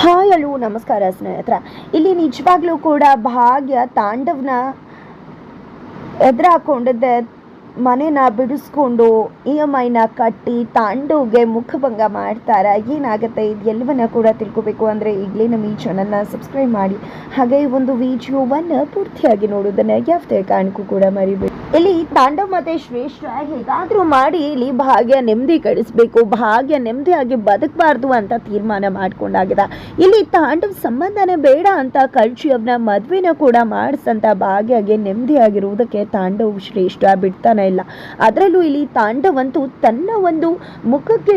Hi hello ನಮಸ್ಕಾರ ಸ್ನೇಹಿತರ. ಇಲ್ಲಿ ನಿಜವಾಗ್ಲೂ ಕೂಡ ಭಾಗ್ಯ ತಾಂಡವ್ನ ಎದುರು ಹಾಕೊಂಡಿದ್ದೆ ಮನೇನ ಬಿಡಿಸ್ಕೊಂಡು ಇ ಎಂ ಐನ ಕಟ್ಟಿ ತಾಂಡೋಗೆ ಮುಖಭಂಗ ಮಾಡ್ತಾರ? ಏನಾಗುತ್ತೆ? ಇದು ಎಲ್ಲವನ್ನ ಕೂಡ ತಿಳ್ಕೊಬೇಕು ಅಂದರೆ ಈಗಲೇ ನಮ್ಮ ಈ ಚಾನಲ್ನ ಸಬ್ಸ್ಕ್ರೈಬ್ ಮಾಡಿ. ಹಾಗೆ ಈ ಒಂದು ವಿಡಿಯೋವನ್ನು ಪೂರ್ತಿಯಾಗಿ ನೋಡೋದನ್ನ ಯಾವ್ದೇ ಕಾರಣಕ್ಕೂ ಕೂಡ ಮರಿಬೇಕು ಇಲ್ಲಿ ತಾಂಡವ್ ಮತ್ತೆ ಶ್ರೇಷ್ಠ ಹೇಗಾದರೂ ಮಾಡಿ ಇಲ್ಲಿ ಭಾಗ್ಯ ನೆಮ್ಮದಿ ಕಳಿಸ್ಬೇಕು ಭಾಗ್ಯ ನೆಮ್ಮದಿಯಾಗಿ ಬದುಕಬಾರ್ದು ಅಂತ ತೀರ್ಮಾನ ಮಾಡ್ಕೊಂಡಾಗಿದೆ. ಇಲ್ಲಿ ತಾಂಡವ್ ಸಂಬಂಧನೇ ಬೇಡ ಅಂತ ಅವನ ಮದ್ವೆನ ಕೂಡ ಮಾಡಿಸಂತ ಭಾಗ್ಯಗೆ ನೆಮ್ಮದಿಯಾಗಿರುವುದಕ್ಕೆ ತಾಂಡವ್ ಶ್ರೇಷ್ಠ ಬಿಡ್ತಾನೆ. ಇಲ್ಲ. ಅದರಲ್ಲೂ ಇಲ್ಲಿ ತಾಂಡವಂತೂ ತನ್ನ ಒಂದು ಮುಖಕ್ಕೆ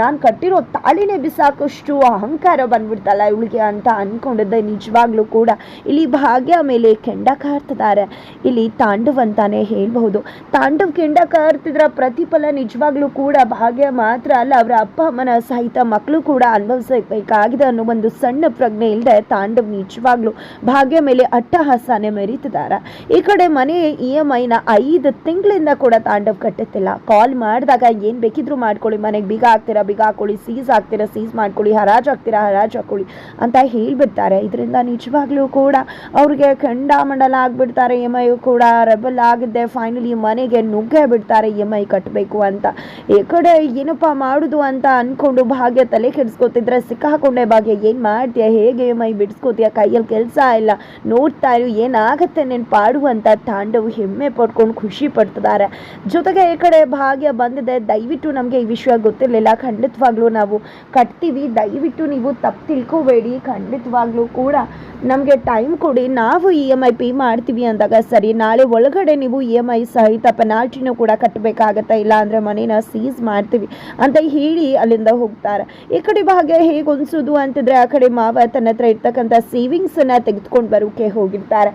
ನಾನು ಕಟ್ಟಿರೋ ತಾಳಿನೇ ಬಿಸಾಕಷ್ಟು ಅಹಂಕಾರ ಬಂದ್ಬಿಡ್ತಲ್ಲ ಇವಳಿಗೆ ಅಂತ ಅನ್ಕೊಂಡಿದ್ದೆ ನಿಜವಾಗ್ಲೂ ಕೂಡ. ಇಲ್ಲಿ ಭಾಗ್ಯ ಮೇಲೆ ಕೆಂಡ ಕಾರ್ತಿದ್ದಾರೆ ಇಲ್ಲಿ ತಾಂಡವ್ ಅಂತಾನೆ ಹೇಳ್ಬಹುದು. ತಾಂಡವ್ ಕೆಂಡ ಕಾರ್ತಿದ್ರ ಪ್ರತಿಫಲ ನಿಜವಾಗ್ಲೂ ಕೂಡ ಭಾಗ್ಯ ಮಾತ್ರ ಅಲ್ಲ, ಅವರ ಅಪ್ಪ, ಅಮ್ಮನ ಸಹಿತ ಮಕ್ಕಳು ಕೂಡ ಅನುಭವಿಸಬೇಕಾಗಿದೆ ಅನ್ನೋ ಒಂದು ಸಣ್ಣ ಪ್ರಜ್ಞೆ ಇಲ್ಲದೆ ತಾಂಡವ್ ನಿಜವಾಗ್ಲೂ ಭಾಗ್ಯ ಮೇಲೆ ಅಟ್ಟಹಾಸನೆ ಮೆರೀತಿದ್ದಾರೆ ಈ ಕಡೆ ಮನೆ ಇ ಎಂ ಐನ ಐದು ತಿಂಗಳಿಂದ ಕೂಡ ತಾಂಡವ್ ಕಟ್ಟುತ್ತಿಲ್ಲ. ಕಾಲ್ ಮಾಡಿದಾಗ ಏನು ಬೇಕಿದ್ರು ಮಾಡ್ಕೊಳ್ಳಿ, ಮನೆಗೆ ಬೀಗ ಹಾಕ್ತೀರಾ, ಬೀಗ ಹಾಕೊಳ್ಳಿ ಸೀಸ್ ಹಾಕ್ತೀರಾ, ಸೀಸ್ ಮಾಡ್ಕೊಳ್ಳಿ, ಹರಾಜ್ ಹಾಕ್ತೀರಾ, ಹರಾಜ್ ಹಾಕೊಳ್ಳಿ ಅಂತ ಹೇಳಿಬಿಡ್ತಾರೆ. ಇದರಿಂದ ನಿಜವಾಗ್ಲೂ ಕೂಡ ಅವ್ರಿಗೆ ಖಂಡಾಮಂಡಲ ಆಗಿಬಿಡ್ತಾರೆ ಎಂ ಐ ಕೂಡ ರೆಬಲ್ ಆಗಿದ್ದೆ ಫೈನಲಿ ಮನೆಗೆ ನುಗ್ಗೆ ಬಿಡ್ತಾರೆ ಎಂ ಐ ಕಟ್ಟಬೇಕು ಅಂತ. ಈ ಕಡೆ ಏನಪ್ಪ ಮಾಡೋದು ಅಂತ ಅನ್ಕೊಂಡು ಭಾಗ್ಯ ತಲೆ ಕೆಡಿಸ್ಕೊತಿದ್ರೆ ಸಿಕ್ಕಾಕೊಂಡೆ ಭಾಗ್ಯ, ಏನು ಮಾಡ್ತೀಯ, ಹೇಗೆ ಎಂ ಐ ಬಿಡಿಸ್ಕೋತೀಯ, ಕೈಯಲ್ಲಿ ಕೆಲಸ ಇಲ್ಲ, ನೋಡ್ತಾ ಇರು, ಏನಾಗತ್ತೆ ನೆನ್ ಪಾಡು ಅಂತ ತಾಂಡವ್ ಹೆಮ್ಮೆ ಪಡ್ಕೊಂಡು ಖುಷಿ ಪಡ್ತಿದ್ದಾರೆ. ಜೊತೆಗೆ ಈ ಕಡೆ ಭಾಗ್ಯ ಬಂದಿದೆ. ದಯವಿಟ್ಟು ನಮಗೆ ಈ ವಿಷಯ ಗೊತ್ತಿರಲಿಲ್ಲ. ಖಂಡಿತವಾಗ್ಲೂ ನಾವು ಕಟ್ತೀವಿ. ದಯವಿಟ್ಟು ನೀವು ತಪ್ಪು ತಿಳ್ಕೊಬೇಡಿ. ಖಂಡಿತವಾಗ್ಲೂ ಕೂಡ ನಮಗೆ ಟೈಮ್ ಕೊಡಿ. ನಾವು ಇ ಎಂ ಐ ಪೇ ಮಾಡ್ತೀವಿ ಅಂದಾಗ ಸರಿ. ನಾಳೆ ಒಳಗಡೆ ನೀವು ಇ ಎಂ ಐ ಸಹಿತ ಪೆನಾಲ್ಟಿನೂ ಕೂಡ ಕಟ್ಟಬೇಕಾಗತ್ತೆ ಇಲ್ಲ ಅಂದರೆ ಮನೇನ ಸೀಸ್ ಮಾಡ್ತೀವಿ ಅಂತ ಹೇಳಿ ಅಲ್ಲಿಂದ ಹೋಗ್ತಾರೆ. ಈ ಕಡೆ ಭಾಗ್ಯ ಹೇಗೆ ಅನಿಸೋದು ಅಂತಿದ್ರೆ ಆ ಕಡೆ ಮಾವ ತನ್ನ ಹತ್ರ ಇರ್ತಕ್ಕಂಥ ಸೇವಿಂಗ್ಸನ್ನು ತೆಗೆದುಕೊಂಡು ಬರೋಕೆ ಹೋಗಿರ್ತಾರೆ.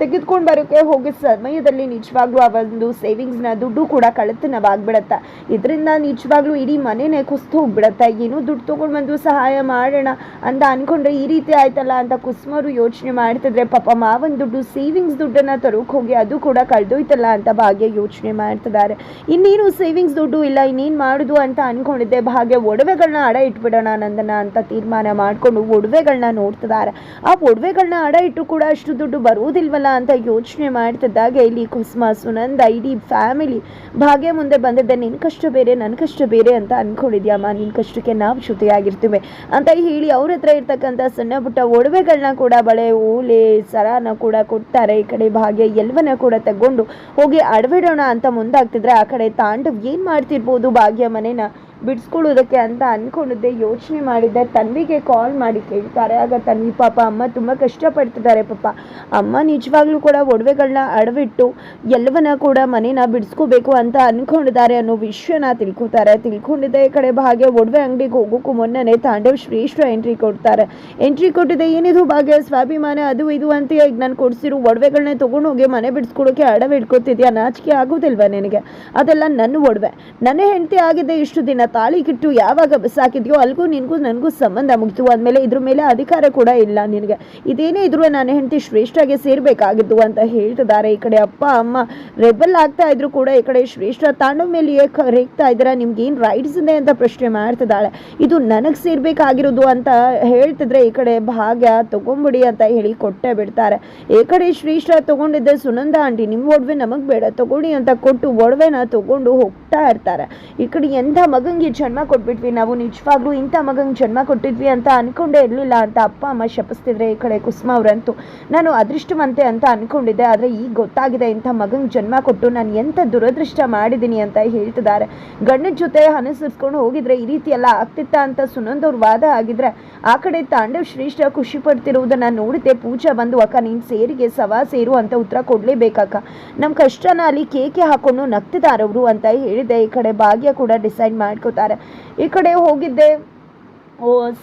ತೆಗೆದುಕೊಂಡು ಬರೋಕೆ ಹೋಗಿದ ಸಮಯದಲ್ಲಿ ನಿಜವಾಗ್ಲೂ ಆ ಒಂದು ಸೇವಿಂಗ್ಸ್ನ ದುಡ್ಡು ಕೂಡ ಕಳ್ಳತನವಾಗ್ಬಿಡತ್ತೆ. ಇದರಿಂದ ನಿಜವಾಗ್ಲೂ ಇಡೀ ಮನೆನೇ ಕುಸ್ತು ಹೋಗ್ಬಿಡತ್ತೆ. ಏನು ದುಡ್ಡು ತೊಗೊಂಡು ಬಂದು ಸಹಾಯ ಮಾಡೋಣ ಅಂತ ಅನ್ಕೊಂಡ್ರೆ ಈ ರೀತಿ ಆಯ್ತಲ್ಲ ಅಂತ ಕುಸ್ಮರು ಯೋಚನೆ ಮಾಡ್ತಿದ್ರೆ ಪಾಪ ಮಾವನ್ ದುಡ್ಡು, ಸೇವಿಂಗ್ಸ್ ದುಡ್ಡನ್ನ ತರೋಕ್ ಹೋಗಿ ಅದು ಕೂಡ ಕಳ್ದೋಯ್ತಲ್ಲ ಅಂತ ಭಾಗ್ಯ ಯೋಚನೆ ಮಾಡ್ತಿದ್ದಾರೆ. ಇನ್ನೇನು ಸೇವಿಂಗ್ಸ್ ದುಡ್ಡು ಇಲ್ಲ, ಇನ್ನೇನು ಮಾಡುದು ಅಂತ ಅನ್ಕೊಂಡಿದ್ದೆ. ಭಾಗ್ಯ ಒಡವೆಗಳನ್ನ ಅಡ ಇಟ್ಬಿಡೋಣ ನಂದನ ಅಂತ ತೀರ್ಮಾನ ಮಾಡ್ಕೊಂಡು ಒಡವೆಗಳನ್ನ ನೋಡ್ತಿದ್ದಾರೆ. ಆ ಒಡವೆಗಳನ್ನ ಅಡ ಇಟ್ಟು ಕೂಡ ಅಷ್ಟು ದುಡ್ಡು ಬರುವುದಿಲ್ವಲ್ಲ ಅಂತ ಯೋಚನೆ ಮಾಡ್ತಿದ್ದಾಗ ಇಲ್ಲಿ ಕುಸುಮ ಸುನಂದ. ಇಡೀ ಫ್ಯಾಮಿಲಿ ಭಾಗ್ಯ ಮುಂದೆ ಬಂದಿದ್ದೆ. ನಿನ್ನ ಕಷ್ಟ ಬೇರೆ ನನ್ನ ಕಷ್ಟ ಬೇರೆ ಅಂತ ಅಂದ್ಕೊಂಡಿದ್ಯಮ್ಮ ನಿನ್ನ ಕಷ್ಟಕ್ಕೆ ನಾವು ಜೊತೆಯಾಗಿರ್ತೀವಿ ಅಂತ ಹೇಳಿ ಅವ್ರ ಹತ್ರ ಇರ್ತಕ್ಕಂಥ ಸಣ್ಣ ಪುಟ್ಟ ಒಡವೆಗಳನ್ನ ಕೂಡ ಬಳೆ ಓಲೆ ಸರಾನ ಕೂಡ ಕೊಡ್ತಾರೆ. ಈ ಕಡೆ ಭಾಗ್ಯ ಎಲ್ಲವನ್ನ ಕೂಡ ತಗೊಂಡು ಹೋಗಿ ಅಡವಿಡೋಣ ಅಂತ ಮುಂದಾಗ್ತಿದ್ರೆ ಆ ಕಡೆ ತಾಂಡವ್ ಏನು ಮಾಡ್ತಿರ್ಬೋದು? ಭಾಗ್ಯ ಮನೇನ ಬಿಡಿಸ್ಕೊಳ್ಳೋದಕ್ಕೆ ಅಂತ ಅನ್ಕೊಂಡಿದ್ದೆ, ಯೋಚನೆ ಮಾಡಿದ್ದೆ. ತನ್ವಿಗೆ ಕಾಲ್ ಮಾಡಿ ಕೇಳ್ತಾರೆ. ಆಗ ತನ್ವಿ ಪಾಪ ಅಮ್ಮ ತುಂಬ ಕಷ್ಟಪಡ್ತಿದ್ದಾರೆ ಪಾಪ. ಅಮ್ಮ ನಿಜವಾಗ್ಲೂ ಕೂಡ ಒಡವೆಗಳನ್ನ ಅಡವಿಟ್ಟು ಎಲ್ಲವನ್ನ ಕೂಡ ಮನೇನ ಬಿಡಿಸ್ಕೋಬೇಕು ಅಂತ ಅನ್ಕೊಂಡಿದ್ದಾರೆ ಅನ್ನೋ ವಿಷಯನ ತಿಳ್ಕೊತಾರೆ. ತಿಳ್ಕೊಂಡಿದ್ದೆ ಈ ಕಡೆ ಭಾಗ್ಯ ಒಡವೆ ಅಂಗಡಿಗೆ ಹೋಗೋಕ್ಕೂ ಮುನ್ನನೇ ತಾಂಡವ್ ಶ್ರೇಷ್ಠ ಎಂಟ್ರಿ ಕೊಡ್ತಾರೆ. ಎಂಟ್ರಿ ಕೊಟ್ಟಿದ್ದೆ, ಏನಿದು ಭಾಗ್ಯ? ಸ್ವಾಭಿಮಾನ ಅದು ಇದು ಅಂತ ಈಗ ನಾನು ಕೊಡಿಸಿರೋ ಒಡವೆಗಳನ್ನ ತೊಗೊಂಡು ಹೋಗಿ ಮನೆ ಬಿಡಿಸ್ಕೊಡೋಕೆ ಅಡವೆ ಇಟ್ಕೊತಿದ್ಯಾ ನಾಚಿಕೆ ಆಗೋದಿಲ್ವಾ ನಿನಗೆ? ಅದೆಲ್ಲ ನನ್ನ ಒಡವೆ. ನನ್ನ ಹೆಂಡತಿ ಆಗಿದೆ ಇಷ್ಟು ದಿನ. ತಾಳಿ ಕಿಟ್ಟು ಯಾವಾಗ ಬಿಸಾಕಿದ್ಯೋ ಅಲ್ಗೂ ನಿನಗೂ ನನಗೂ ಸಂಬಂಧ ಮುಗಿತು. ಅಂದಮೇಲೆ ಇದ್ರ ಮೇಲೆ ಅಧಿಕಾರ ಕೂಡ ಇಲ್ಲ ನಿನಗೆ. ಇದೇನೇ ಇದ್ರು ನಾನು ಹೆಂಡತಿ ಶ್ರೇಷ್ಠಗೆ ಸೇರಬೇಕಾಗಿದ್ದು ಅಂತ ಹೇಳ್ತಿದ್ದಾರೆ. ಈ ಕಡೆ ಅಪ್ಪ, ಅಮ್ಮ ರೆಬಲ್ ಆಗ್ತಾ ಇದ್ರು ಕೂಡ ಈ ಕಡೆ ಶ್ರೇಷ್ಠ ತಾಂಡವ ಮೇಲೆ ಏಕ ರೇಗ್ತಾ ಇದ್ದೀರಾ? ನಿಮ್ಗೆ ಏನು ರೈಟ್ಸ್ ಇದೆ ಅಂತ ಪ್ರಶ್ನೆ ಮಾಡ್ತಿದ್ದಾಳೆ. ಇದು ನನಗೆ ಸೇರ್ಬೇಕಾಗಿರೋದು ಅಂತ ಹೇಳ್ತಿದ್ರೆ ಈ ಕಡೆ ಭಾಗ್ಯ ತಗೊಂಬಿಡಿ ಅಂತ ಹೇಳಿ ಕೊಟ್ಟೆ ಬಿಡ್ತಾರೆ. ಈ ಕಡೆ ಶ್ರೇಷ್ಠ ತಗೊಂಡಿದ್ದೆ ಸುನಂದ ಆಂಟಿ ನಿಮ್ಮ ಒಡವೆ ನಮಗೆ ಬೇಡ. ತಗೊಳ್ಳಿ ಅಂತ ಕೊಟ್ಟು ಒಡವೆನ ತಗೊಂಡು ಹೋಗ್ತಾ ಇರ್ತಾರೆ. ಈ ಕಡೆ ಎಂಥ ಮಗಂಗೆ ಜನ್ಮ ಕೊಟ್ಬಿಟ್ವಿ. ನಾವು ನಿಜವಾಗ್ಲೂ ಇಂಥ ಮಗಂಗೆ ಜನ್ಮ ಕೊಟ್ಟಿದ್ವಿ ಅಂತ ಅನ್ಕೊಂಡೇ ಇರಲಿಲ್ಲ ಅಂತ ಅಪ್ಪ, ಅಮ್ಮ ಶಪಿಸ್ತಿದ್ರೆ, ಈ ಕಡೆ ಕುಸುಮ ಅವರಂತೂ. ನಾನು ಅದೃಷ್ಟವಂತೆ ಅಂತ ಅನ್ಕೊಂಡಿದ್ದೆ, ಆದರೆ ಈಗ ಗೊತ್ತಾಗಿದೆ ಇಂಥ ಮಗಂಗೆ ಜನ್ಮ ಕೊಟ್ಟು ನಾನು ಎಂಥ ದುರದೃಷ್ಟ ಮಾಡಿದ್ದೀನಿ ಅಂತ ಹೇಳ್ತಿದ್ದಾರೆ. ಗಂಡನ ಜೊತೆ ಅನುಸರಿಸ್ಕೊಂಡು ಹೋಗಿದ್ರೆ ಈ ರೀತಿ ಎಲ್ಲ ಆಗ್ತಿತ್ತ ಅಂತ ಸುನಂದವ್ರ ವಾದ ಆಗಿದ್ರೆ, ಆ ಕಡೆ ತಾಂಡವ್ ಶ್ರೇಷ್ಠ ಖುಷಿ ಪಡ್ತಿರುವುದನ್ನ ನೋಡಿದ್ದೆ ಪೂಜಾ ಬಂದು, ಅಕ್ಕ, ನೀನು ಸೇರಿಗೆ ಸವಾ ಸೇರು ಅಂತ ಉತ್ತರ ಕೊಡಲೇಬೇಕಕ್ಕ. ನಮ್ಮ ಕಷ್ಟನ ಅಲ್ಲಿ ಕೇಕೆ ಹಾಕೊಂಡು ನಗ್ತಿದಾರವ್ರು ಅಂತ ಹೇಳಿದೆ ಈ ಕಡೆ ಭಾಗ್ಯ ಕೂಡ ಡಿಸೈಡ್ ಮಾಡ್ಕೋತಾರೆ ಈ ಕಡೆ ಹೋಗಿದ್ದೆ. ಓ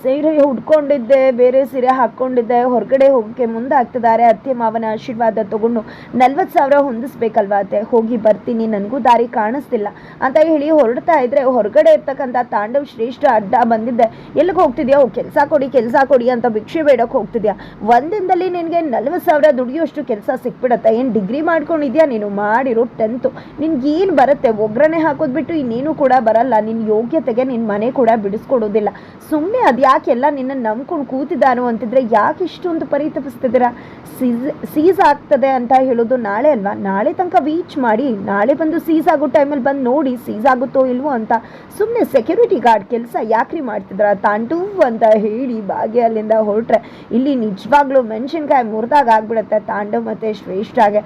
ಸೀರೆ ಉಟ್ಕೊಂಡಿದ್ದೆ, ಬೇರೆ ಸೀರೆ ಹಾಕ್ಕೊಂಡಿದ್ದೆ, ಹೊರಗಡೆ ಹೋಗಕ್ಕೆ ಮುಂದೆ ಆಗ್ತಿದ್ದಾರೆ ಅತ್ತೆ ಮಾವನ ಆಶೀರ್ವಾದ ತಗೊಂಡು ನಲ್ವತ್ತು ಸಾವಿರ ಹೊಂದಿಸ್ಬೇಕಲ್ವಾ ಅತ್ತೆ? ಹೋಗಿ ಬರ್ತೀನಿ, ನನಗೂ ದಾರಿ ಕಾಣಿಸ್ತಿಲ್ಲ. ಅಂತ ಹೇಳಿ ಹೊರಡ್ತಾ ಇದ್ರೆ ಹೊರಗಡೆ ಇರ್ತಕ್ಕಂಥ ತಾಂಡವ್ ಶ್ರೇಷ್ಠ ಅಡ್ಡ ಬಂದಿದ್ದೆ. ಎಲ್ಲಿಗೆ ಹೋಗ್ತಿದ್ಯಾ? ಓ, ಕೆಲಸ ಕೊಡಿ ಕೆಲಸ ಕೊಡಿ ಅಂತ ಭಿಕ್ಷೆ ಬೇಡಕ್ಕೆ ಹೋಗ್ತಿದ್ಯಾ? ಒಂದಿನದಲ್ಲಿ ನಿನಗೆ ನಲ್ವತ್ತು ಸಾವಿರ ದುಡಿಯೋಷ್ಟು ಕೆಲಸ ಸಿಕ್ಬಿಡತ್ತೆ. ಏನು ಡಿಗ್ರಿ ಮಾಡ್ಕೊಂಡಿದ್ಯಾ ನೀನು? ಮಾಡಿರೋ ಟೆಂತು. ನಿನ್ಗೇನು ಬರುತ್ತೆ? ಒಗ್ಗರಣೆ ಹಾಕೋದ್ಬಿಟ್ಟು ಇನ್ನೇನು ಕೂಡ ಬರಲ್ಲ. ನಿನ್ನ ಯೋಗ್ಯತೆಗೆ ನಿನ್ನ ಮನೆ ಕೂಡ ಬಿಡಿಸ್ಕೊಡೋದಿಲ್ಲ. ಸುಮ್ಮನೆ ಸುಮ್ಮನೆ ಅದು ಯಾಕೆ ಎಲ್ಲ ನಿನ್ನ ನಂಬ್ಕೊಂಡು ಕೂತಿದ್ದಾನೋ ಅಂತಿದ್ರೆ ಯಾಕೆ ಇಷ್ಟೊಂದು ಪರಿತಪಿಸ್ತಿದ್ದೀರಾ? ಸೀಸ್ ಸೀಸ್ ಆಗ್ತದೆ ಅಂತ ಹೇಳೋದು ನಾಳೆ ಅಲ್ವಾ? ನಾಳೆ ತನಕ ವೀಚ್ ಮಾಡಿ, ನಾಳೆ ಬಂದು ಸೀಸ್ ಆಗೋ ಟೈಮಲ್ಲಿ ಬಂದು ನೋಡಿ ಸೀಸ್ ಆಗುತ್ತೋ ಇಲ್ವೋ ಅಂತ ಸುಮ್ಮನೆ ಸೆಕ್ಯೂರಿಟಿ ಗಾರ್ಡ್ ಕೆಲಸ ಯಾಕ್ರಿ ಮಾಡ್ತಿದ್ರ ತಾಂಟು ಅಂತ ಹೇಳಿ ಭಾಗ್ಯ ಅಲ್ಲಿಂದ ಹೊರಟ್ರೆ. ಇಲ್ಲಿ ನಿಜವಾಗ್ಲೂ ಮೆಣಸಿನ್ಕಾಯಿ ಮುರಿದಾಗ ಆಗ್ಬಿಡುತ್ತೆ ತಾಂಡವ್ ಮತ್ತು ಶ್ರೇಷ್ಠಾಗೆ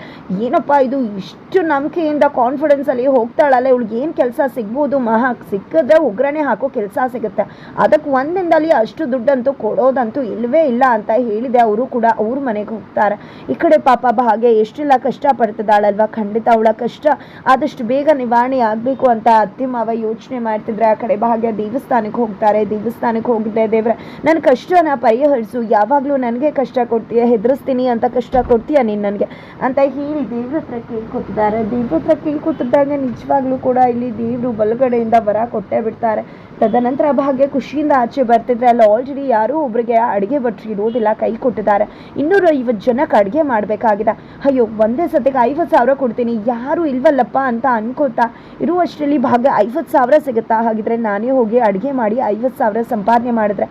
ಏನಪ್ಪ ಇದು? ಇಷ್ಟು ನಂಬಿಕೆಯಿಂದ ಕಾನ್ಫಿಡೆನ್ಸಲ್ಲಿ ಹೋಗ್ತಾಳಲ್ಲ, ಇವಳಿಗೆ ಏನು ಕೆಲಸ ಸಿಗ್ಬೋದು? ಮಹಾ, ಸಿಕ್ಕಿದ್ರೆ ಉಗ್ರನೇ ಹಾಕೋ ಕೆಲಸ ಸಿಗುತ್ತೆ. ಅದಕ್ಕೆ ಒಂದಿಂದಲ್ಲಿ ಅಷ್ಟು ದುಡ್ಡಂತೂ ಕೊಡೋದಂತೂ ಇಲ್ಲವೇ ಇಲ್ಲ ಅಂತ ಹೇಳಿದೆ. ಅವರು ಕೂಡ ಅವ್ರ ಮನೆಗೆ ಹೋಗ್ತಾರೆ. ಈ ಕಡೆ ಪಾಪ ಭಾಗ್ಯ ಎಷ್ಟೆಲ್ಲ ಕಷ್ಟಪಡ್ತಿದ್ದಾಳಲ್ವಾ ಖಂಡಿತ ಅವಳ ಕಷ್ಟ ಆದಷ್ಟು ಬೇಗ ನಿವಾರಣೆ ಆಗಬೇಕು ಅಂತ ಅತ್ತಿ ಮಾವ ಯೋಚನೆ ಮಾಡ್ತಿದ್ರೆ ಆ ಕಡೆ ಭಾಗ್ಯ ದೇವಸ್ಥಾನಕ್ಕೆ ಹೋಗ್ತಾರೆ. ದೇವಸ್ಥಾನಕ್ಕೆ ಹೋಗಿದ್ದೆ, ದೇವ್ರ, ನನ್ನ ಕಷ್ಟನ ಪರಿಹರಿಸು. ಯಾವಾಗಲೂ ನನಗೆ ಕಷ್ಟ ಕೊಡ್ತೀಯ, ಹೆದರಿಸ್ತೀನಿ ಅಂತ ಕಷ್ಟ ಕೊಡ್ತೀಯ ನೀನು ನನಗೆ ಅಂತ ಹೇಳಿ ದೇವ್ರ ಹತ್ರ ಕೇಳ್ಕೊತಿದ್ದಾರೆ. ದೇವ್ರ ಹತ್ರ ಕೇಳ್ಕೊತಿದ್ದಾಗ ನಿಜವಾಗ್ಲೂ ಕೂಡ ಇಲ್ಲಿ ದೇವರು ಬಲಗಡೆಯಿಂದ ಬರ ಕೊಟ್ಟೇ ಬಿಡ್ತಾರೆ. ತದನಂತರ ಭಾಗ್ಯ ಖುಷಿಯಿಂದ ಆಚೆ ಬರ್ತಿದ್ರೆ ಅಲ್ಲಿ ಆಲ್ರೆಡಿ ಯಾರೂ ಒಬ್ಬರಿಗೆ ಅಡುಗೆ ಭಟ್ರು ಇರೋದಿಲ್ಲ, ಕೈ ಕೊಟ್ಟಿದ್ದಾರೆ. ಇನ್ನೂರ ಐವತ್ತು ಜನಕ್ಕೆ ಅಡುಗೆ ಮಾಡಬೇಕಾಗಿದೆ. ಅಯ್ಯೋ, ಒಂದೇ ಸತಿಗೆ ಐವತ್ತು ಸಾವಿರ ಕೊಡ್ತೀನಿ. ಯಾರು ಇಲ್ವಲ್ಲಪ್ಪ ಅಂತ ಅನ್ಕೋತಾ ಇರುವಷ್ಟರಲ್ಲಿ ಭಾಗ್ಯ ಐವತ್ತು ಸಾವಿರ ಸಿಗುತ್ತಾ? ಹಾಗಿದ್ರೆ ನಾನೇ ಹೋಗಿ ಅಡುಗೆ ಮಾಡಿ ಐವತ್ತು ಸಾವಿರ ಸಂಪಾದನೆ ಮಾಡಿದ್ರೆ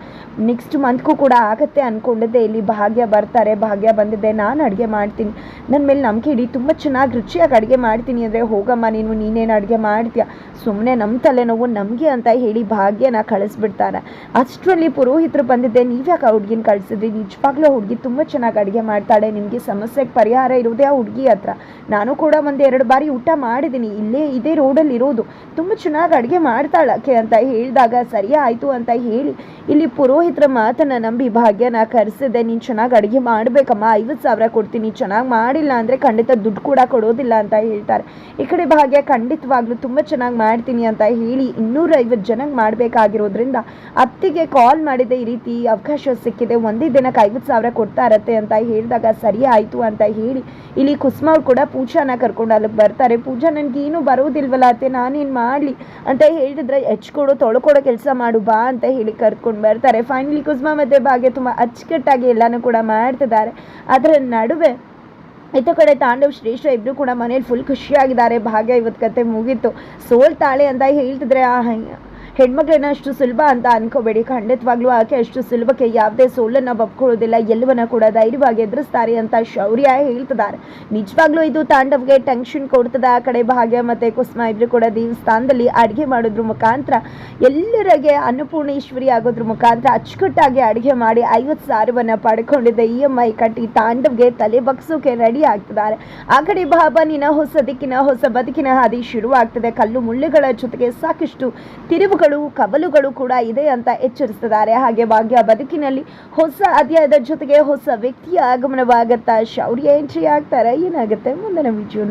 ನೆಕ್ಸ್ಟ್ ಮಂತ್ಗೂ ಕೂಡ ಆಗತ್ತೆ ಅಂದ್ಕೊಂಡಿದ್ದೆ ಇಲ್ಲಿ ಭಾಗ್ಯ ಬರ್ತಾರೆ, ಭಾಗ್ಯ ಬಂದಿದ್ದೆ ನಾನು ಅಡುಗೆ ಮಾಡ್ತೀನಿ. ನನ್ನ ಮೇಲೆ ನಂಬಿಕೆ ಇಡಿ, ತುಂಬ ಚೆನ್ನಾಗಿ ರುಚಿಯಾಗಿ ಅಡುಗೆ ಮಾಡ್ತೀನಿ. ಅಂದರೆ ಹೋಗಮ್ಮ, ನೀನು ನೀನೇನು ಅಡುಗೆ ಮಾಡ್ತೀಯ? ಸುಮ್ಮನೆ ನಮ್ಮ ತಲೆನೋವು ನಮಗೆ ಅಂತ ಹೇಳಿ ಭಾಗ್ಯನ ಕಳಿಸ್ಬಿಡ್ತಾರೆ ಅಷ್ಟರಲ್ಲಿ ಪುರೋಹಿತರು ಬಂದಿದ್ದೆ, ನೀವ್ಯಾಕೆ ಆ ಹುಡುಗಿನ ಕಳಿಸಿದ್ರಿ? ನಿಜವಾಗ್ಲೂ ಹುಡುಗಿ ತುಂಬ ಚೆನ್ನಾಗಿ ಅಡುಗೆ ಮಾಡ್ತಾಳೆ, ನಿಮಗೆ ಸಮಸ್ಯೆಗೆ ಪರಿಹಾರ ಇರೋದೇ ಆ ಹುಡುಗಿ ಹತ್ರ. ನಾನು ಕೂಡ ಒಂದು ಎರಡು ಬಾರಿ ಊಟ ಮಾಡಿದ್ದೀನಿ. ಇಲ್ಲೇ ಇದೇ ರೋಡಲ್ಲಿ ಇರೋದು. ತುಂಬ ಚೆನ್ನಾಗಿ ಅಡುಗೆ ಮಾಡ್ತಾಳಕ್ಕೆ ಅಂತ ಹೇಳಿದಾಗ, ಸರಿ ಆಯಿತು ಅಂತ ಹೇಳಿ, ಇಲ್ಲಿ ಪುರೋಹಿತರ ಮಾತನ್ನು ನಂಬಿ ಭಾಗ್ಯನ ಕರೆಸಿದೆ, ನೀನು ಚೆನ್ನಾಗಿ ಅಡುಗೆ ಮಾಡಬೇಕಮ್ಮ, ಐವತ್ತು ಸಾವಿರ ಕೊಡ್ತೀನಿ ಚೆನ್ನಾಗಿ ಮಾಡಿಲ್ಲ ಅಂದರೆ ಖಂಡಿತ ದುಡ್ಡು ಕೂಡ ಕೊಡೋದಿಲ್ಲ ಅಂತ ಹೇಳ್ತಾರೆ. ಈ ಕಡೆ ಭಾಗ್ಯ ಖಂಡಿತವಾಗ್ಲೂ ತುಂಬ ಚೆನ್ನಾಗಿ ಮಾಡ್ತೀನಿ ಅಂತ ಹೇಳಿ, ಇನ್ನೂರೈವತ್ತು ಜನಕ್ಕೆ ಮಾಡಬೇಕಾಗಿರೋದ್ರಿಂದ ಅತ್ತಿಗೆ ಕಾಲ್ ಮಾಡಿದೆ ಈ ರೀತಿ, ಅವಕಾಶ ಸಿಕ್ಕಿದೆ, ಒಂದೇ ದಿನಕ್ಕೆ ಐವತ್ತು ಸಾವಿರ ಕೊಡ್ತಾ ಇರತ್ತೆ ಅಂತ ಹೇಳಿದಾಗ, ಸರಿ ಆಯಿತು ಅಂತ ಹೇಳಿ, ಇಲ್ಲಿ ಕುಸುಮ ಅವ್ರು ಕೂಡ ಪೂಜಾನ ಕರ್ಕೊಂಡು ಅಲ್ಲಿಗೆ ಬರ್ತಾರೆ. ಪೂಜಾ ನನಗೇನು ಬರೋದಿಲ್ವಲ್ಲ ಅತ್ತೆ, ನಾನೇನು ಮಾಡಲಿ? ಅಂತ ಹೇಳಿದ್ರೆ ಹೆಚ್ಕೊಡು ತೊಳ್ಕೊಡೋ ಕೆಲಸ ಮಾಡು, ಬಾ, ಅಂತ ಹೇಳಿ ಕರ್ಕೊಂಡು ಬರ್ತಾರೆ. ಫೈನಲಿ ಕುಸ್ಮಾ ಮತ್ತು ಭಾಗ್ಯ ತುಂಬ ಅಚ್ಚುಕಟ್ಟಾಗಿ ಎಲ್ಲನೂ ಕೂಡ ಮಾಡ್ತಿದ್ದಾರೆ. ಅದರ ನಡುವೆ ಇತ್ತ ಕಡೆ ತಾಂಡವ್, ಶ್ರೇಷ್ಠ ಇಬ್ಬರು ಕೂಡ ಮನೇಲಿ ಫುಲ್ ಖುಷಿಯಾಗಿದ್ದಾರೆ. ಭಾಗ್ಯ ಇವತ್ತು ಕತೆ ಮುಗೀತು. ಸೋಲ್ತಾಳೆ ಅಂತ ಹೇಳ್ತಿದ್ರೆ, ಆ ಹೈ- ಹೆಣ್ಮಕ್ಳನ್ನ ಅಷ್ಟು ಸುಲಭ ಅಂತ ಅನ್ಕೋಬೇಡಿ. ಖಂಡಿತವಾಗ್ಲೂ ಆಕೆ ಅಷ್ಟು ಸುಲಭಕ್ಕೆ ಯಾವುದೇ ಸೋಲನ್ನು ಒಪ್ಕೊಳ್ಳೋದಿಲ್ಲ. ಎಲ್ಲವನ್ನ ಕೂಡ ಧೈರ್ಯವಾಗಿ ಎದುರಿಸ್ತಾರೆ ಅಂತ ಶೌರ್ಯ ಹೇಳ್ತಿದ್ದಾರೆ. ನಿಜವಾಗ್ಲೂ ಇದು ತಾಂಡವ್ಗೆ ಟೆನ್ಷನ್ ಕೊಡ್ತದೆ. ಆ ಕಡೆ ಭಾಗ್ಯ ಮತ್ತೆ ಕುಸುಮ ಇಬ್ರು ಕೂಡ ದೇವಸ್ಥಾನದಲ್ಲಿ ಅಡುಗೆ ಮಾಡೋದ್ರ ಮುಖಾಂತರ ಎಲ್ಲರಿಗೆ ಅನ್ನಪೂರ್ಣೇಶ್ವರಿ ಆಗೋದ್ರ ಮುಖಾಂತರ ಅಚ್ಚುಕಟ್ಟಾಗಿ ಅಡುಗೆ ಮಾಡಿ ಐವತ್ತು ಸಾವಿರವನ್ನು ಪಡ್ಕೊಂಡಿದ್ದ ಇ ಎಂ ಐ ಕಟ್ಟಿ ತಾಂಡವ್ಗೆ ತಲೆ ಬಗ್ಸೋಕೆ ರೆಡಿ ಆಗ್ತಿದ್ದಾರೆ. ಆ ಕಡೆ ಬಾಬನಿನ ಹೊಸ ದಿಕ್ಕಿನ ಹೊಸ ಬದುಕಿನ ಹಾದಿ ಶುರುವಾಗ್ತದೆ. ಕಲ್ಲು ಮುಳ್ಳುಗಳ ಜೊತೆಗೆ ಸಾಕಷ್ಟು ತಿರುವುಗಳು ಕವಲುಗಳು ಕೂಡ ಇದೆ ಅಂತ ಎಚ್ಚರಿಸ್ತಿದ್ದಾರೆ ಹಾಗೆ ಭಾಗ್ಯ ಬದುಕಿನಲ್ಲಿ ಹೊಸ ಅಧ್ಯಾಯದ ಜೊತೆಗೆ ಹೊಸ ವ್ಯಕ್ತಿಯ ಆಗಮನವಾಗುತ್ತಾ ಶೌರ್ಯ ಎಂಟ್ರಿ ಆಗ್ತಾರೆ. ಏನಾಗುತ್ತೆ ಮುಂದಿನ ವಿಡಿಯೋ